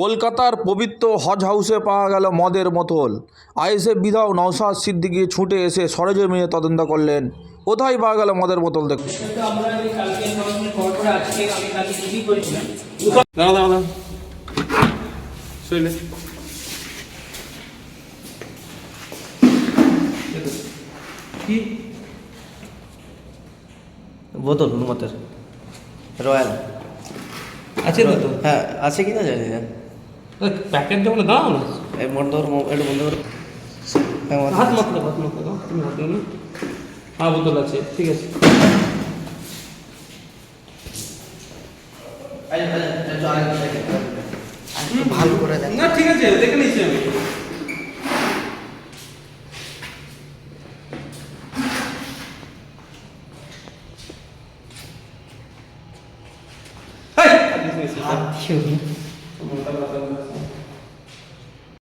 কলকাতার পবিত্র হজ হাউসে পাওয়া গেল মদের বোতল। আইএসএফ বিধায়ক নওশাদ সিদ্দিকি ছুটে এসে সরেজমিনে তদন্ত করলেন। কোথায় পাওয়া গেল মদের বোতল দেখুন কি? বোতল হনুমতের রয়্যাল। আছে তো হ্যাঁ আছে কি না জানি না। ಪ್ಯಾಕೆಟ್ ತಗೊಂಡು ಗಾಳ ಮಾಡಿದವ್ರು ಎರಡು ಬಂದವರು হাত মাত লাগো হাত মাত লাগো তুমি হাত লাগো হ্যাঁ বোতল আছে ঠিক আছে। ভালো করে দেখ। না ঠিক আছে দেখে নিচ্ছি আমি। হাত দিও